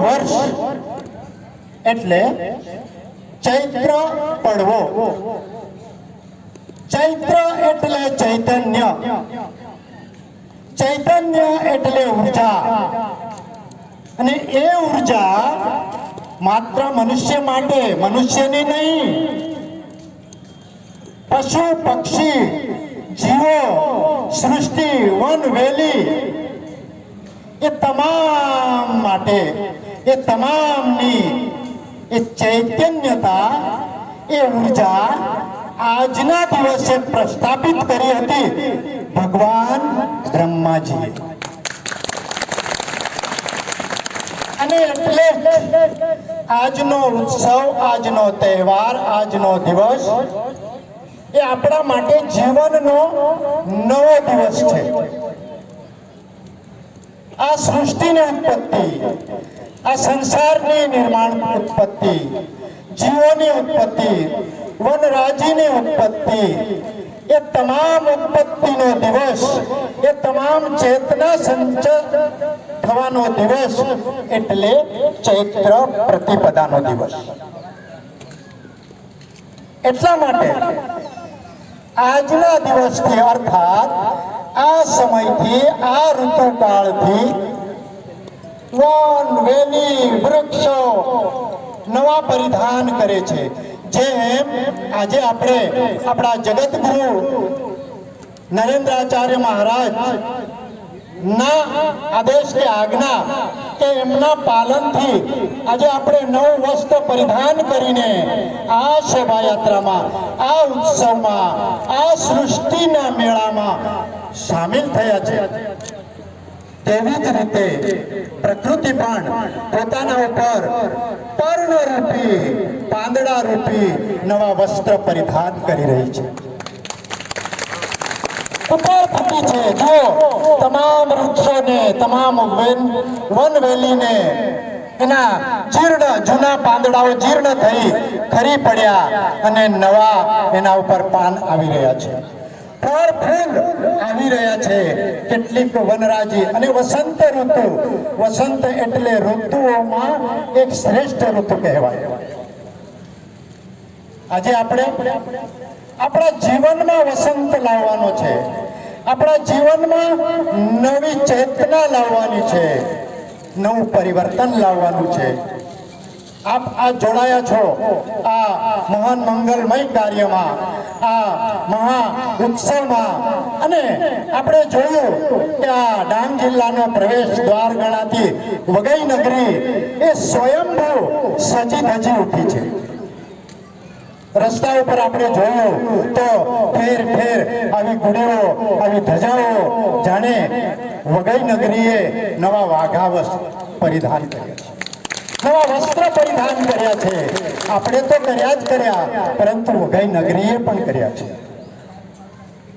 વર્ષ. એટલે ચૈત્ર પડવો. ચૈત્ર એટલે ચૈતન્ય. ચૈતન્ય એટલે ઊર્જા. અને એ ઊર્જા માત્ર મનુષ્ય માટે, મનુષ્યની નહીં. પશુ, પક્ષી, જીવો, સૃષ્ટિ વન વેલી એ તમામ માટે, એ તમામની એ ચૈતન્યતા, એ ઊર્જા આજના દિવસે પ્રસ્થાપિત કરી હતી ભગવાન બ્રહ્માજીએ. અને એટલે આજનો ઉત્સવ, આજનો તહેવાર, આજનો દિવસ એ આપણા માટે જીવનનો નવો દિવસ છે. આ સૃષ્ટિની ઉત્પત્તિ, આ સંસારની નિર્માણ ઉત્પત્તિ, જીવોની ઉત્પત્તિ, વનરાજીની ઉત્પત્તિ, એ તમામ ઉત્પત્તિનો દિવસ, એ તમામ ચેતના સંચ થવાનો દિવસ, એટલે ચૈત્ર પ્રતિપદાનો દિવસ. એટલા માટે આજના દિવસથી અર્થાત આ સમયથી, આ ઋતુકાળથી વન, વેલી, વૃક્ષો નવા પરિધાન કરે છે. જેમ આજે આપણે આપણા જગતગુરુ નરેન્દ્રાચાર્ય મહારાજ ના આદેશ કે આજ્ઞા કે એમના પાલનથી આજે આપણે નવું વસ્ત્ર પરિધાન કરીને આ શોભાયાત્રામાં, આ ઉત્સવમાં, આ સૃષ્ટિના મેળામાં સામેલ થયા છે. તેવી જ રીતે પ્રકૃતિ પણ પોતાના ઉપર પર્ણરૂપી પાંદડા રૂપી નવા વસ્ત્ર પરિધાન કરી રહી છે. ઉપર થતી છે. જો તમામ વૃક્ષોને, તમામ વન વેલીને એના જીર્ણ, જૂના પાંદડાઓ જીર્ણ થઈ ખરી પડ્યા અને નવા એના ઉપર પાન આવી રહ્યા છે. આવી રહ્યા છે. કેટલીક વનરાજી અને વસંત ઋતુ, વસંત એટલે ઋતુઓમાં એક શ્રેષ્ઠ ઋતુ કહેવાય. આજે આપણે આપણા જીવનમાં વસંત લાવવાનો છે. આપણા જીવનમાં નવી ચેતના લાવવાની છે, નવું પરિવર્તન લાવવાનું છે. આપ આ જોડાયા છો આ મહાન મંગલમય કાર્યમાં, આ મહા ઉત્સવમાં. અને આપણે જોયું કે આ ડાંગ જિલ્લાનો પ્રવેશ દ્વાર ગણાતી વગઈ નગરી એ સ્વયંભૂ સજી ધજી ઉઠી છે. રસ્તા ઉપર આપણે જોયું તો ફેર ફેર આવી ગુડીઓ આવી ધજાઓ જાણે વગઈ નગરીએ નવા વાઘાવસ પરિધાન કર્યા છે. નવા વસ્ત્ર પરિધાન કર્યા છે. આપણે તો કર્યા જ કર્યા, પરંતુ વગઈ નગરીએ પણ કર્યા છે.